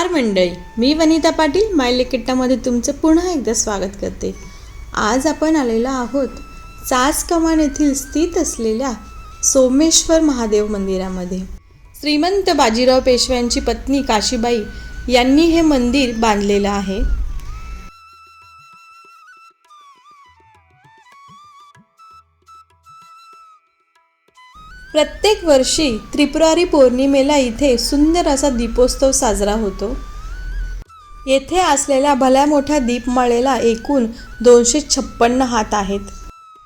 नमस्कार मंडळी मी वनिता पाटील माय लिकिट्टामध्ये तुमचं पुन्हा एकदा स्वागत करते. आज आपण आलेलो आहोत चास कमान येथील स्थित असलेल्या सोमेश्वर महादेव मंदिरामध्ये. श्रीमंत बाजीराव पेशव्यांची पत्नी काशीबाई यांनी हे मंदिर बांधलेलं आहे. प्रत्येक वर्षी त्रिपुरारी पौर्णिमेला इथे सुंदर असा दीपोत्सव साजरा होतो. येथे असलेल्या भल्या मोठ्या दीपमाळेला एकूण दोनशे छप्पन्न हात आहेत.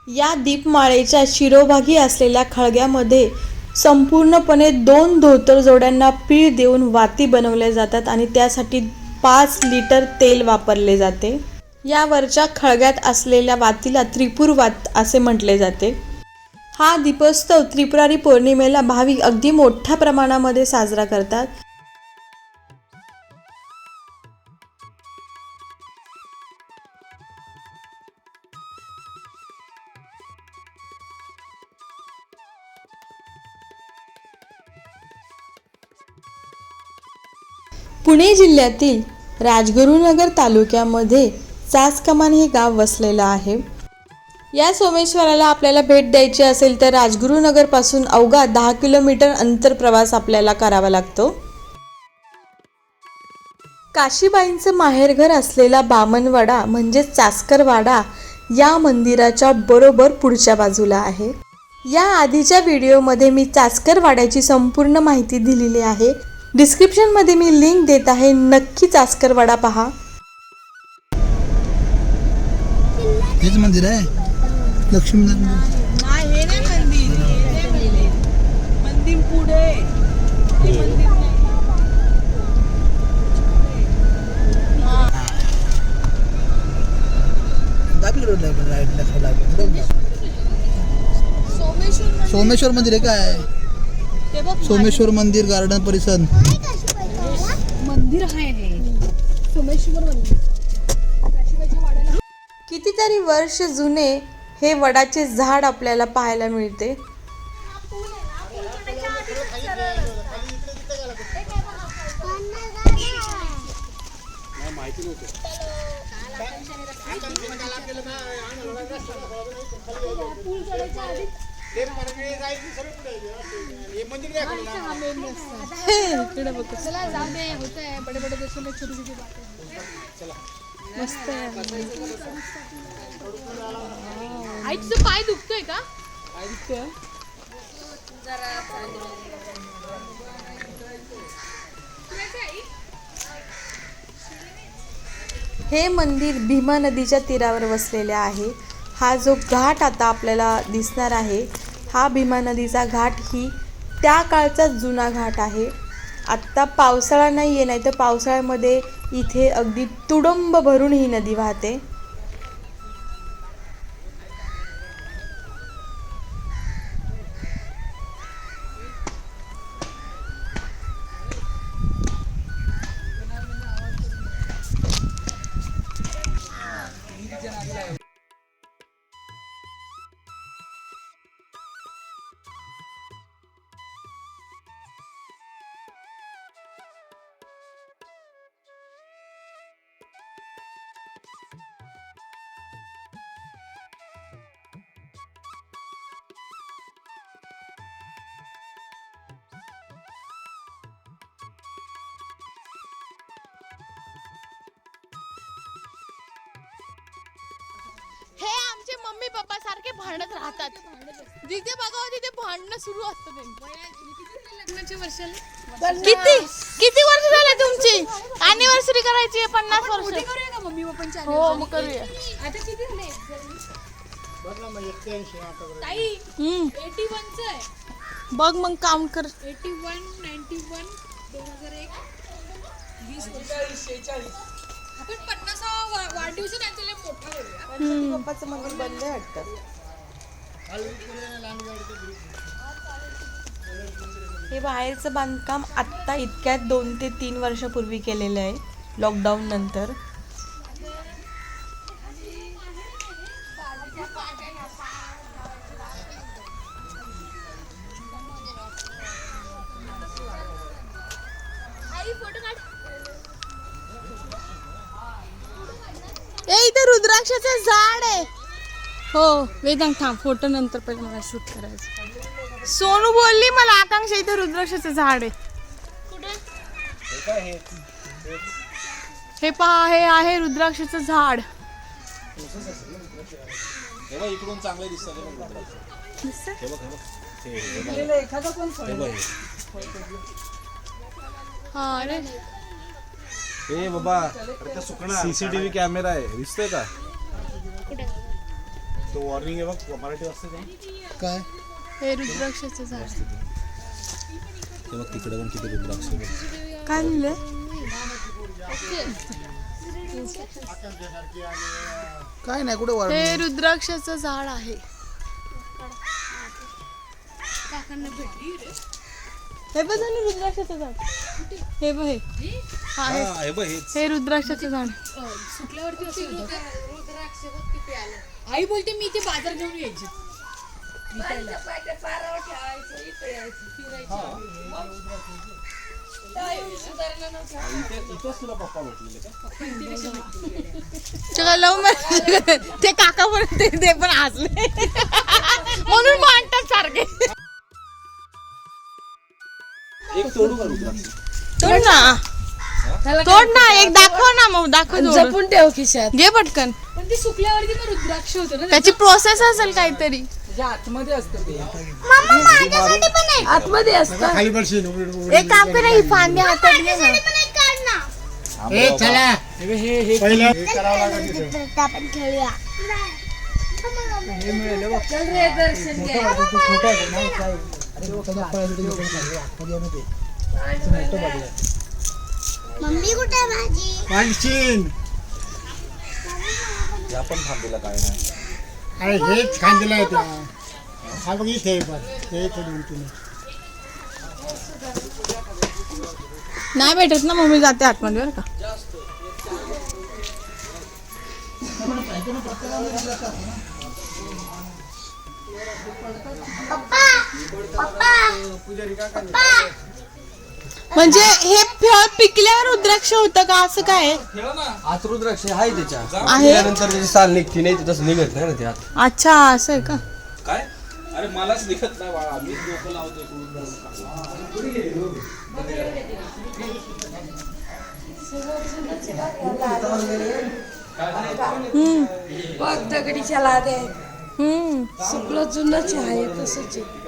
या दीपमाळेच्या शिरोभागी असलेल्या खळग्यामध्ये संपूर्णपणे दोन धोतर जोड्यांना पीळ देऊन वाती बनवल्या जातात आणि त्यासाठी पाच लिटर तेल वापरले जाते. यावरच्या खळग्यात असलेल्या वातीला त्रिपुर वात असे म्हटले जाते. हा दीपोत्सव त्रिपुरारी पौर्णिमेला भाविक अगदी मोठ्या प्रमाणामध्ये साजरा करतात. पुणे जिल्ह्यातील राजगुरुनगर तालुक्यामध्ये सासकमान हे गाव वसलेलं आहे. या सोमेश्वराला आपल्याला भेट द्यायची असेल तर राजगुरुनगरपासून अवघा दहा किलोमीटर अंतर प्रवास आपल्याला करावा लागतो. काशीबाईंचं माहेरघर असलेला बामनवाडा म्हणजेच चास्करवाडा या मंदिराच्या बरोबर पुढच्या बाजूला आहे. या आधीच्या व्हिडिओमध्ये मी चास्करवाड्याची संपूर्ण माहिती दिलेली आहे. डिस्क्रिप्शनमध्ये मी लिंक देत आहे. नक्की चास्करवाडा पहा. हेच मंदिर आहे? लक्ष्मी मंदिर नाही मंदिर मंदिर. मंदिर पुढे हे. सोमेश्वर मंदिर. सोमेश्वर मंदिर आहे काय? सोमेश्वर मंदिर गार्डन परिसर. मंदिर आहे हे. सोमेश्वर मंदिर. कितीतरी वर्ष जुने हे वडाचे झाड आपल्याला पाहायला मिळते. चला जाऊ दे होत आहे बडे बडे देशों में छोटी छोटी बातें मस्त आहे. आईचं पाय दुखतोय का? पाय दुखतोय हे मंदिर भीमा नदीच्या तीरावर वसलेले आहे. हा जो घाट आता आपल्याला दिसणार आहे हा भीमा नदीचा घाट ही त्या काळचा जुना घाट आहे. आत्ता पावसाळा नाही आहे नाही तर पावसाळ्यामध्ये इथे अगदी तुडंब भरून ही नदी वाहते. मम्मी पप्पा सारखे भांडत राहतात. जिथे बघावं तिथे भांडणं सुरू असतं लग्नाच्या वर्षाला? किती? किती वर्ष झाले तुमची? अॅनिव्हर्सरी करायची आहे पन्नास वर्ष. करूया का मम्मी पप्पांच्या हो मग करूया. आता किती झाले? ताई हम्म. एटी वनच आहे. बघ मग काम कर. एटी वन नाईन्टी पण दोन हजार एक. वीस लय मोठा गणपती बाप्पाचं मंदिर बंद आहे वाटतं. हे बाहेरचं बांधकाम आत्ता इतक्यात दोन ते तीन वर्षापूर्वी केलेलं आहे. लॉकडाऊन नंतर. हो वेदांग थांब फोटो नंतर पहिले मला शूट करायचं. सोनू बोलली मला आकांक्षा इथे रुद्राक्षाचं झाड आहे. हे पहा हे आहे रुद्राक्षाचं झाड. इकडून चांगले हे अरे. ए बाबा सीसीटीव्ही कॅमेरा आहे दिसतोय का? तो वॉर्निंग आहे बघ मराठी वाजते का? काय? हे रुद्राक्षाचं झाड. ते बघ तिकडे पण किती रुद्राक्ष आहे बघ. काय लिहिलंय काय नाही कुठे हे रुद्राक्षाचं झाड आहे. हे बघ झालं रुद्राक्षाचं झाड. हे बघ हे. हा हे. हा हे बघ हे रुद्राक्षाचं झाड. सुटल्यावरती असं होतं आई बोलते मी ते बाजार घेऊन यायची. इथेच तुला पप्पा भेटलेले का? लव मॅरेज ते काका पण ते ते पण हसले. म्हणून मांडतात सारखे. एक तोडू का रुद्राक्ष? तोड ना. तोड ना एक दाखव ना मग दाखव. जपून ठेव खिशात. घे पटकन. पण ते सुकल्यावरती मग रुद्राक्ष होतं ना त्याची प्रोसेस असेल काहीतरी. त्याच्या आतमध्ये असतं ते. आतमध्ये असतं. खाली पडशील एक काम करा ही फांदी हातात घे ना. ए चला. हे हे हे. पहिलं पाणशीन या पण थांबलेला काय नाही. अरे हेच खांदेला आहे त्या हा बघ इथे आहे हे इथे दोन तीन. नाही भेटत ना मम्मी जाते आतमध्ये बरं का. म्हणजे हे फळ पिकल्यावर रुद्राक्ष होतं का? असं काय? आत रुद्राक्ष आहे त्याच्या. आहे? त्यानंतर त्याची साल निघते नाही ते तसं निघत नाही ना ते आत. अच्छा असं आहे का? काय? अरे मलाच निघत नाही बाळा. मी डोकं लावतो इकडून बघ दगडीच्या लाद्या आहेत. हम्म. सुकलं जुनच आहे तसंच आहे.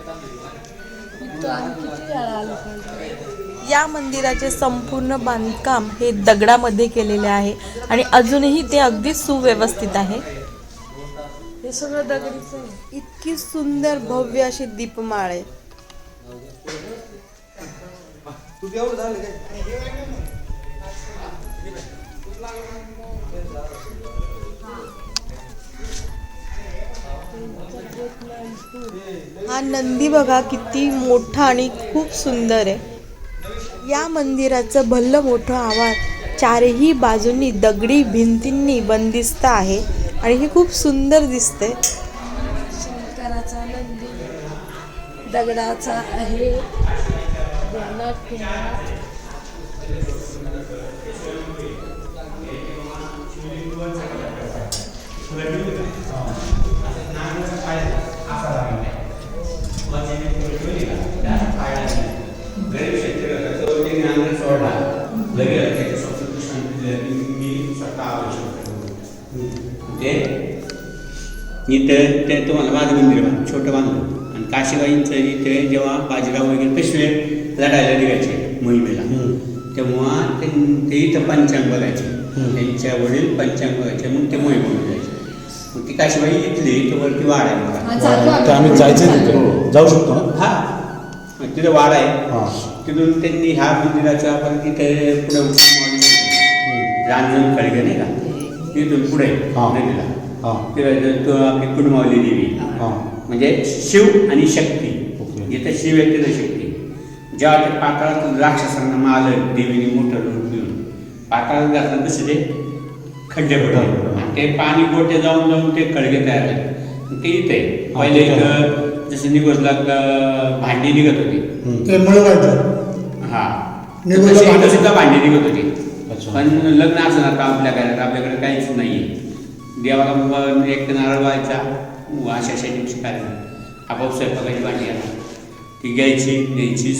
तो आम्ही किती वेळा आलो पण. या मंदिराचे संपूर्ण बांधकाम हे दगडामध्ये केलेले आहे आणि अजूनही ते अगदी सुव्यवस्थित आहे. हे सगळं दगडीच इतकी सुंदर भव्य अशी दीपमाळ आहे. हा नंदी बघा किती मोठा आणि खूप सुंदर आहे. या मंदिराचं भल्ल मोठं आवाज चारही बाजूंनी दगडी भिंतींनी बंदिस्त आहे आणि हे खूप सुंदर दिसतंय. शंकराचा मंदिर दगडाचा आहे. ते इथं ते तुम्हाला माझं मंदिर बांधलं छोटं बांधलं. आणि काशीबाईंचं इथे जेव्हा बाजीराव वगैरे पेशवे लढायला निघायचे मोहिमेला. तेव्हा ते ते इथं पंचांग बघायचे त्यांच्या वडील पंचांग बघायचे मग ते मोहीम जायचे मग ती काशीबाई इथली इथं वरती वाड आहे आम्ही. जायचं जाऊ शकतो ना? हा. तिथं वाड आहे. तिथून त्यांनी ह्या मंदिराचा आपण तिथे पुढे रांजण खळगे नाही का तिथून पुढे हा. नदीला हा. ते तो आपली कुडमावली देवी. हा. म्हणजे शिव आणि शक्ती. ओके. जिथं शिव आहे तिथं शक्ती. जेव्हा ते पाताळात राक्षसांना मारलं देवीने मोठं लोट घेऊन. पाताळात घातलं तसे ते? खड्डे पडले. ते पाणी गोटे जाऊन जाऊन ते खळगे तयार झाले. ते इथे हा, पहिले ते इथं जसं निघोजला भांडी निघत होती. ते मिळवायचं हा. निघोजला तशी भांडी- इथं भांडी निघत होती. पण लग्न असं आता आपल्या घरात आपल्याकडे काहीच नाही देवाला मग एक नारळ व्हायचा. अशा दिवशी कार्यक्रम आपोआप स्वयंपाकाची भांडी आला ती घ्यायची न्यायची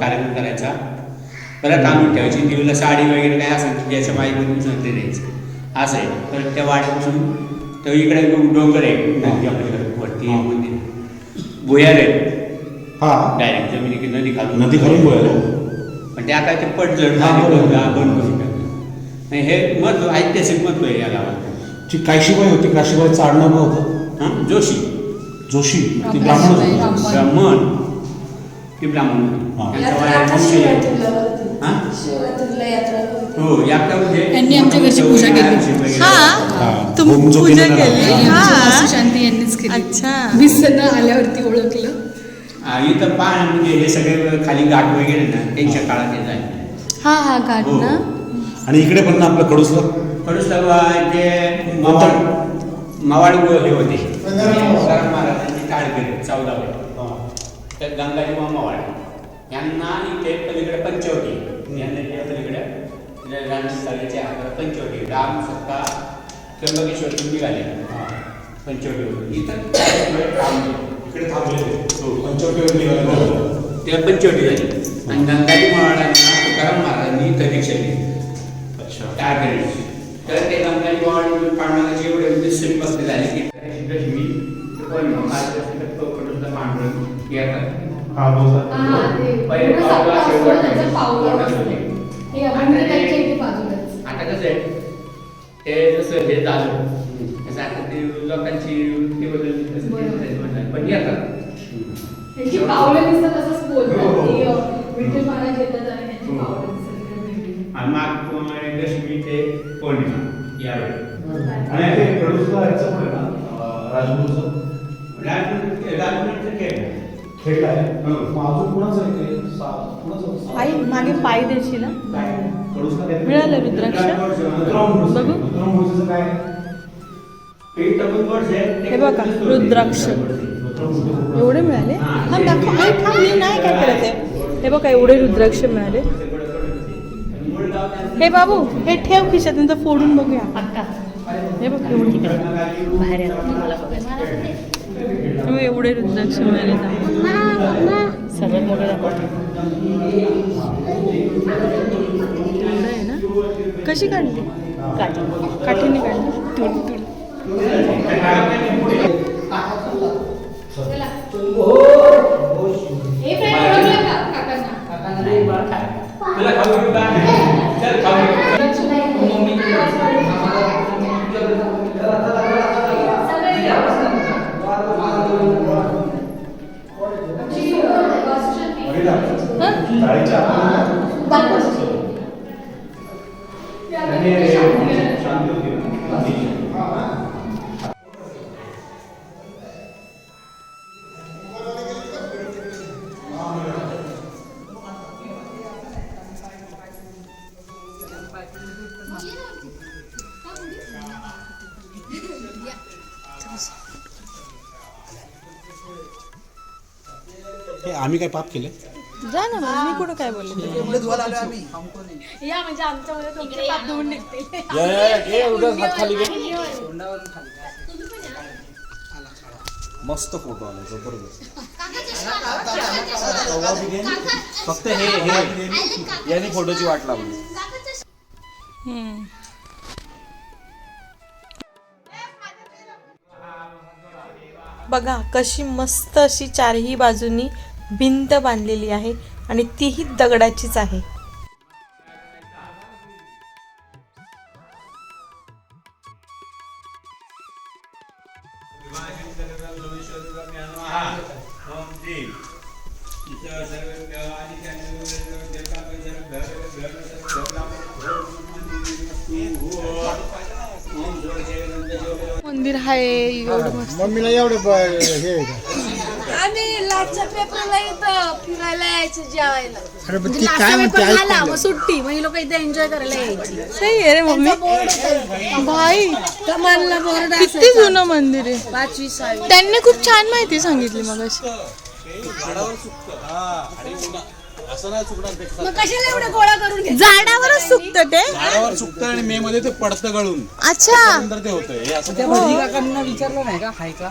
कार्यक्रम करायचा. परत आणून ठेवायची. देवीला साडी वगैरे काय असेल तर ज्याच्या माईकडून ते द्यायची. असं आहे. तर त्या वाड्यापासून तर इकडे डोंगर आहे. वरती. मंदिर. भुयार आहे. हा. डायरेक्ट जमिनी की नदी खालून नदी खालून बोलायला पण ते आता ते पडझड. बंद हे महत्त्व ऐतिहासिक महत्त्व आहे या गावात. जी काशीबाई होती काशीबाईचं आडनाव काय होतं. हां? जोशी. जोशी ती ब्राह्मण होती. ब्राह्मण. ती ब्राह्मण होती. हा. यात्रा म्हणजे यांनी आमच्या घरची पूजा केली. हा. तुम्ही पूजा केली? हा. शांती यांनीच केली. अच्छा. आल्यावरती ओळखलं. हा, इथं म्हणजे हे सगळे खाली घाट वगैरे ना त्यांच्या काळात येत आहे हा हा घाट हो. ना. आणि इकडे पण ना आपलं कडूसला कडुसला जे मवाळ मवाळ हे होते. महाराजांची टाळकरी चौदावे. तर गंगाजी मामावाड यांना इथे पलीकडे पंचवटी. यांना पलीकडे रणस्थळीच्या पंचवटी. राम सत्ता त्र्यंबकेश्वर निघाले. पंचवटीवर इथं थांबले. इकडे थांबले. हो. पंचवटीवर निघाले. ते पंचवटी झाली. आणि गंगाजी मावाडांना तुकाराम महाराजांनी इथं दीक्षा टाळकरी तर ते गंगाजी मावाड पांडवांचे एवढे म्हणजे श्रीभक्त झाले की येतात हा. आता कसं आहे? ते जसं हे झालं तसं आता ते लोकांची वृत्ती बदलली. पण येतात त्यांची पावलं दिसतात असंच बोलतात. की अं, विठ्ठल महाराज येतात आणि त्यांची पावलं दिसतात. आणि माग दशमी ते पौर्णिमा यावेळी आणि ते कडूसला याचं पण ना राजगुरूचं राजमुद्र राजमुद्र खेळ खेळ आहे. हो. मग अजून कोणाचं आहे ते? कोणाचं? आई मागे पाय देशील? मिळालं रुद्राक्ष. बघू. काय? हे बघा, रुद्राक्ष. एवढे मिळाले? थांब दाखव. आई थांब मी नाही काय करत आहे. हे बघा एवढे रुद्राक्ष मिळाले. हे बाबू हे ठेव खिशात नंतर फोडून बघूया. हे बघ एवढे हे बघ, एवढे रुद्राक्ष मिळाले सगळ्यात मोठे दाखव. एवढं आहे ना? कशी काढली? काठीने काढली. तुड तुड. हे पाप केले. जा ना मग, मी कुठं काय बोलले? या म्हणजे आमच्यामध्ये तुमचे पाप धुवून निघतील. मस्त फोटो आले जबरदस्त. फक्त हे हे. यांनी फोटोची वाट लावली. बघा कशी मस्त अशी चारही बाजूनी भिंत बांधलेली आहे आणि तीही दगडाचीच आहे. मंदिर आहे एवढं मम्मीला एवढं हे लाटच्या पेपरला इथं फिरायला यायचं जेवायला. अरे पण ती काय म्हणते ऐक झाला. मग सुट्टी मग ही लोक इथे एन्जॉय करायला यायची. सही आहे रे मम्मी. भाई कमालला बोर्ड किती जुनं मंदिर आहे. पाचवी सहावी. त्यांनी खूप छान माहिती सांगितली मग अशी मग कशाला एवढे गोळा करून झाडावरच सुकत ते. झाडावर चुकतं आणि मे मध्ये ते पडतं गळून. अच्छा. नंतर ते होतं हे असं त्या भटजी काकांना विचारलं नाही का? हाय का?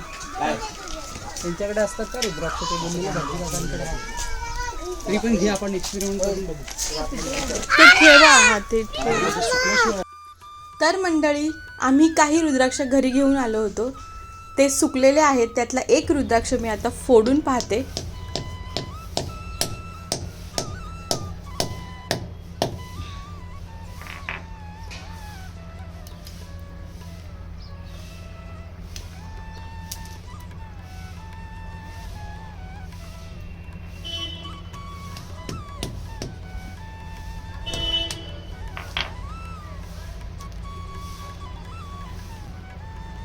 त्यांच्याकडे असतात का रुद्राक्ष ते बोललेले भटजी काकांकडे आहे. तरी पण घे आपण एक्सपेरिमेंट करून बघू. ते ठेवा हा ते ठेवा. तर मंडळी आम्ही काही रुद्राक्ष घरी घेऊन आलो होतो. ते सुकलेले आहेत त्यातला एक रुद्राक्ष मी आता फोडून पाहते.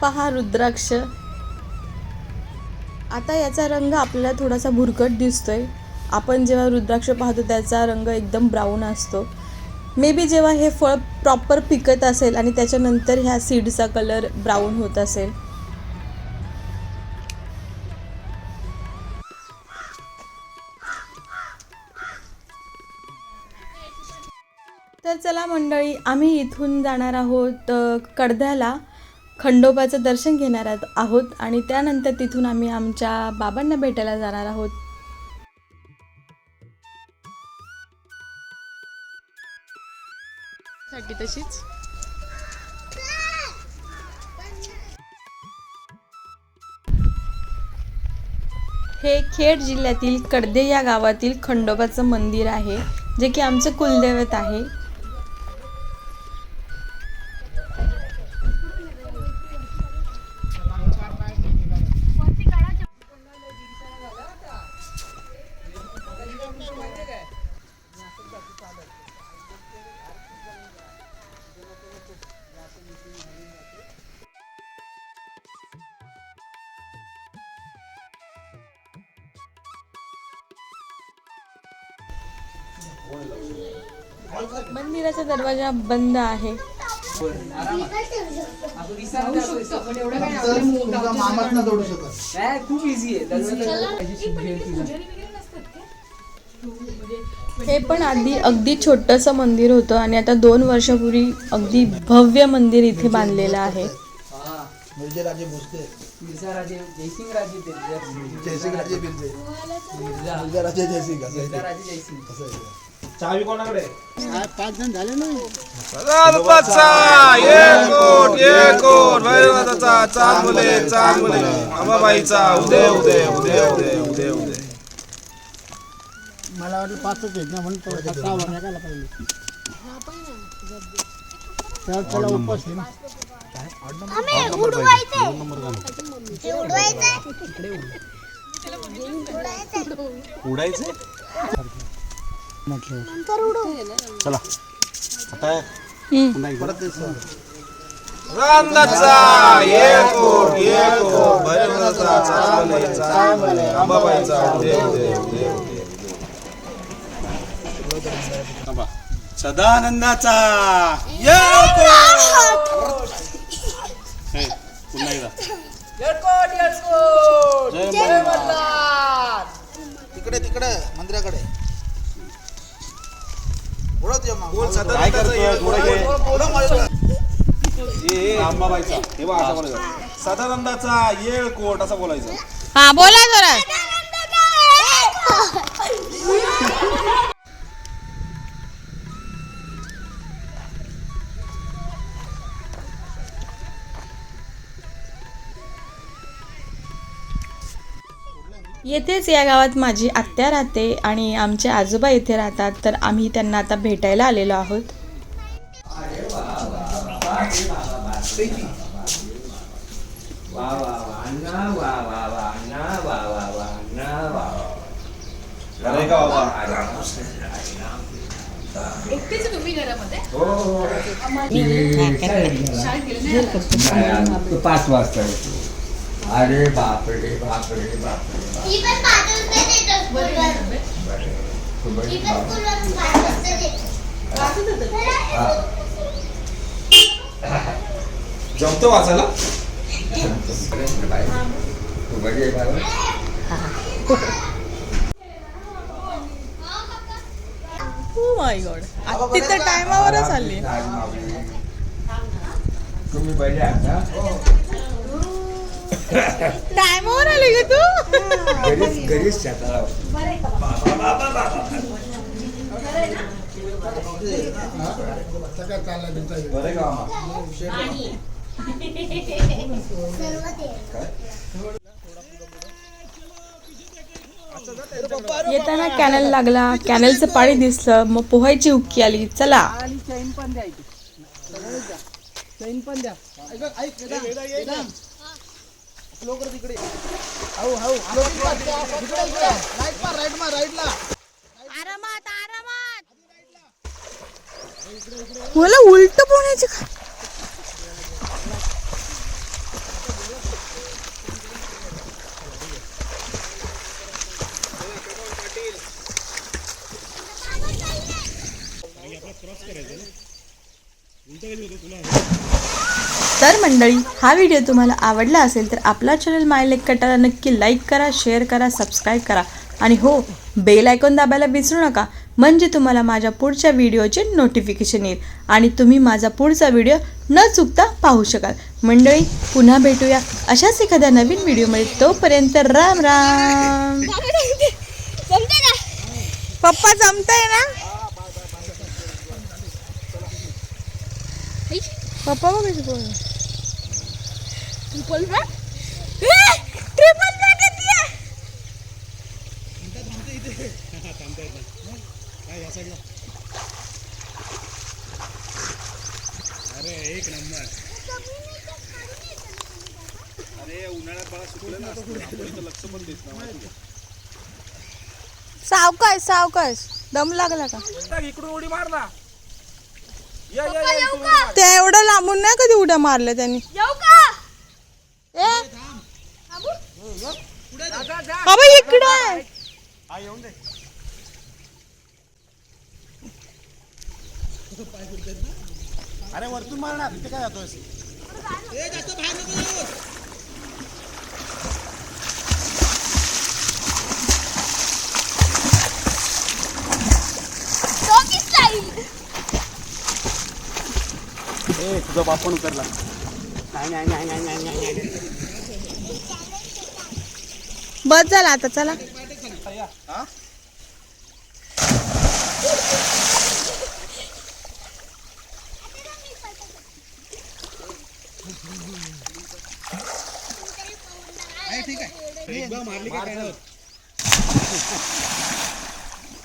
पहा रुद्राक्ष. आता याचा रंग आपल्याला थोडासा भुरकट दिसतोय. आपण जेव्हा रुद्राक्ष पाहतो त्याचा रंग एकदम ब्राऊन असतो. मे बी जेव्हा हे फळ प्रॉपर पिकत असेल आणि त्याच्यानंतर ह्या सीडचा कलर ब्राऊन होत असेल. तर चला मंडळी आम्ही इथून जाणार आहोत कडद्याला खंडोबाचं दर्शन घेणार आहोत- आणि त्यानंतर तिथून आम्ही आमच्या बाबांना भेटायला जाणार आहोत. साठी तशीच. हे खेड जिल्ह्यातील कडदे या गावातील खंडोबाचं मंदिर आहे जे की आमचं कुलदैवत आहे. दरवाजा बंद आहे. काय खूप इझी आहे. दरवाजा हे पण आधी अगदी छोटंसं मंदिर होतं आणि आता दोन वर्षापूर्वी अगदी भव्य मंदिर इथे बांधलेलं आहे. जयसिंग राजे चावी कोणाकडे? पाच जण झाले ना. मला वाटलं पाचच आहेत ना म्हणून तो सहा वाजायला पाहिजे. तर त्याला उपवास आहे ना. उडायचे म्हटलं. चला. आता सदानंदाचा पुन्हा एकदा. तिकडे तिकडे मंदिराकडे. काय करतोय? थोडं घे अंबाबाईचा हे बघ असं बोलायचं. सदानंदाचा येळ कोट असं बोलायचं. हा बोला जरा. येथेच या गावात माझी आत्या राहते आणि आमचे आजोबा इथे राहतात तर आम्ही त्यांना आता भेटायला आलेलो आहोत. तुम्ही घरामध्ये? पाच वाजता येतो. अरे बापरे बापरे बापरे ती पण पाच रुपये देतो स्कूलवर. ती पण स्कूलवरून पाच वाजता देतो. जमतं वाचायला? बाबा माय गॉड तिथं टायमावरच आली. तुम्ही बरे आहात ना? टायमावर आली ग तू घरीच घरीच शेताला बरं का. येताना कॅनल लागला कॅनलचं पाणी दिसलं मग पोहायची हुक्की आली चला आणि चैन पण द्यायची चैन पण द्या ऐक, ऐक, वेदांत, वेदांत. लवकर तिकडे. How, how. इकडे, इकडे. राईट मार राईट मार राईटला मला उलट पोहण्याची का? तर मंडळी हा व्हिडिओ तुम्हाला आवडला असेल तर आपला चॅनल माय लेक कटाला नक्की लाईक करा शेअर करा सबस्क्राईब करा. आणि हो बेल आयकॉन दाबायला विसरू नका म्हणजे तुम्हाला माझ्या पुढच्या व्हिडिओचे नोटिफिकेशन येईल. आणि तुम्ही माझा पुढचा व्हिडिओ न चुकता पाहू शकाल. मंडळी पुन्हा भेटूया अशाच एखाद्या नवीन व्हिडिओमध्ये. तोपर्यंत राम राम. पप्पा जमतंय ना? पप्पा बघ कशी पोहते. ट्रिपल बॅग ट्रिपल बॅग येतेय. अरे उन्हाळ्यात बाळा सुकलं ना लक्ष पण देत नाही सावकाश सावकाश. दम लागला का? इकडून उडी मार ना. या या या इकडून उडी मार. ते एवढं लांबून नाही कधी उड्या मारल्या त्यांनी. येऊ का? ए बाबा इकडे अरे वरतून मारणार. तिथे काय जातोय ए तुझा बाप पण उतरला. बस झाला आता चला.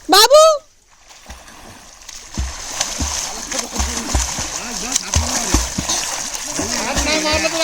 बाबू!